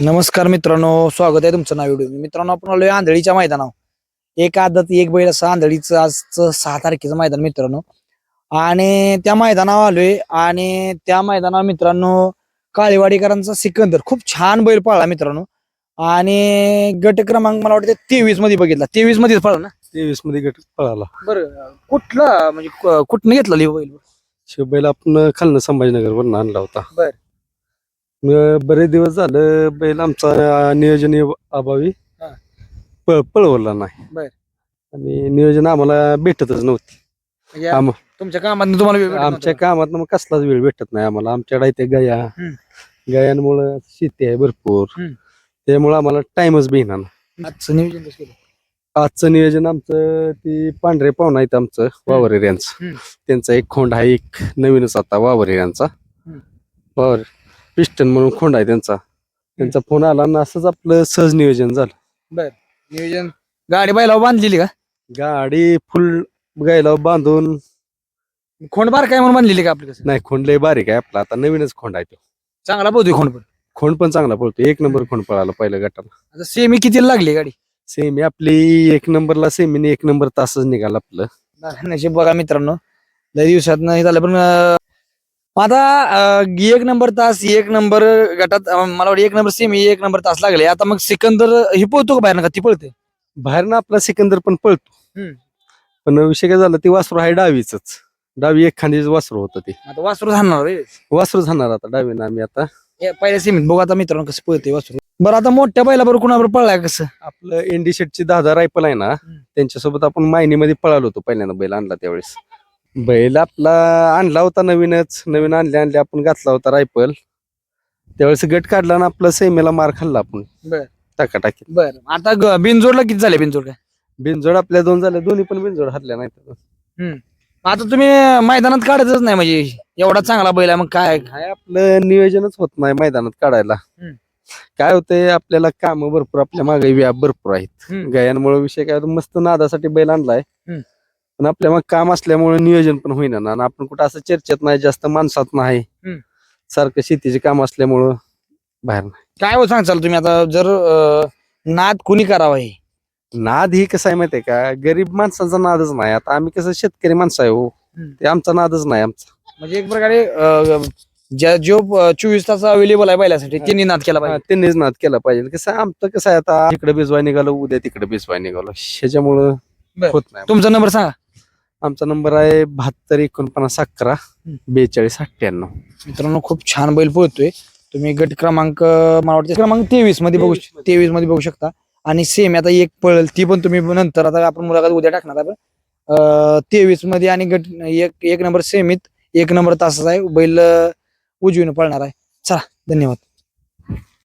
नमस्कार मित्रांनो स्वागत आहे तुमचं नाव व्हिडिओ मित्रांनो आपण आलोय आंधळीच्या मैदानावर. एक आदत एक बैल असं आंधळीचं आजचं सहा तारखेचं मैदान मित्रांनो. आणि त्या मैदानावर आलोय. आणि त्या मैदानावर मित्रांनो काळेवाडीकरांचा सिकंदर. खूप छान बैल पळला मित्रांनो. आणि गट क्रमांक मला वाटतं तेवीसमध्ये बघितला. तेवीस मध्येच पळला ना? तेवीसमध्ये गट पळाला. बरं कुठला म्हणजे कुठनं घेतला लिह बैल? शिवबाईला आपण खालनं संभाजीनगर वरून आणला होता. बर. बरेच दिवस झालं बैल आमचा नियोजन अभावी हा. पळ पळवला नाही बर. आणि नियोजन आम्हाला भेटतच नव्हती म्हणजे आम- तुमच्या कामात तुम्हाला वेळ भेटत आमच्या नव्हता. कामात मग कसलाच वेळ भेटत नाही आम्हाला आमच्याकडे इथे गाया हम्म. गायांमुळं शेती आहे भरपूर हम्म. त्यामुळे आम्हाला टाइमच भेटणार नाही. आजचं नियोजन कसं केलं आजचं नियोजन आमचं ती पांढरे पाहुणा आहेत आमचं वावर एरियांचं हम्म. त्यांचा एक खोंड आहे एक नवीनच आता वावर एरियांचा हम्म. वावर पिस्टन म्हणून खोंड आहे त्यांचा. त्यांचा फोन आला आणि असंच आपलं सहज नियोजन झालं. नियोजन. गाडी बैलावर बांधलेली का? गाडी फुल गायला बांधून. खोंड बार काय म्हणून बांधलेली का आपली कसं नाही खोंड लय बारीक आहे आपला. आता नवीनच खोंड आहे तो. चांगला पोहतोय खोंड पण. खोंड पण चांगला पळतो एक नंबर खोंड पळाला पहिल्या गटाला. आता सेमी कितीला लागली गाडी? सेमी आपली एक नंबरला सेमीने एक नंबर तासच निघाला आपलं. नशीब बघा मित्रांनो. लय दिवसात नाही झालं पण अं, आता एक नंबर तास एक नंबर गटात मला वाटतं एक नंबर सेमी एक नंबर तास लागले. आता मग सिकंदर ही पळतो का बाहेर का ती पळते. बाहेरनं आपला सिकंदर पण पळतो. पण विषय काय झाला ती वासरू आहे डावीच डावी एक खांदीच वासरू होतं ते. आता वासरू जाणार रे. वासरू जाणार आता डावीनं आम्ही आता. हे पहिल्या सेमीत बघू आता मित्रांनो कसं पळते वासरू. बरं आता मोठ्या बैलाबरोबर कुणाबरोबर पळलाय कसं? आपलं एनडी शेटची दहा दहा रायफल आहे ना त्यांच्यासोबत आपण मायनीमध्ये पळालो होतो पहिल्यांदा बैल आणला त्यावेळेस. बैल आपला आणला होता नवीनच. नवीन आणले आणले. आपण घातला होता रायफल. त्यावेळेस गट काढला ना आपला सेमेला मार खाल्ला आपण. बर. टाकाटाकी बर. आता ग- बिनजोडला किती झाले? बिनजोड काय? बिनजोड आपल्या दोन झाले. दोन्ही पण बिनजोड हरल्या नाही आता तुम्ही मैदानात काढतच नाही म्हणजे एवढा चांगला बैल आहे मग काय? काय आपलं नियोजनच होत नाही मैदानात काढायला. हम्म. काय होतंय आपल्याला काम भरपूर आपल्या मागे व्याप भरपूर आहेत. हम्म. गायांमुळे विषय काय होतो, मस्त नादासाठी बैल आणलाय. हम्म. पण आपल्या मग काम असल्यामुळे नियोजन पण होईना ना. आणि आपण कुठं असं चर्चेत नाही जास्त माणसात नाही. हम्म. सारखं शेतीचे काम असल्यामुळं बाहेर नाही. काय हो सांगचाल तुम्ही आता? जर अं, नाद कुणी करावा हे? नाद ही कसं आहे माहितीये का? गरीब माणसाचा नादच नाही. आता आम्ही कसं शेतकरी माणसं आहे हो. हम्म. ते आमचा नादच नाही आमचा. म्हणजे एक प्रकारे अं, ज्या जो चोवीस तास अवेलेबल आहे बैलासाठी त्यांनी नाद केला हा, पाहिजे त्यांनीच नाद केला पाहिजे. कसं आहे, आमचं कसं आहे आता इकडे बिजवाय निघालो उद्या तिकडे बिजवाय निघालो. ह्याच्यामुळं बरं. होत नाही. तुमचा नंबर सांगा. आमचा नंबर आहे बहात्तर एकोणपन्नास अकरा बेचाळीस अठ्ठ्याण्णव. मित्रांनो खूप छान बैल पळतोय. तुम्ही गट क्रमांक मला वाटतं क्रमांक तेवीसमध्ये बघू 23 मध्ये. तेवीसमध्ये बघू शकता. आणि सेम आता एक पळेल ती पण तुम्ही नंतर आता आपण मुलाखत उद्या टाकणार आपण. तेवीसमध्ये आणि गट एक एक नंबर सेमीत एक नंबर तासाचा आहे. बैल उजवीनं पळणार आहे. चला धन्यवाद.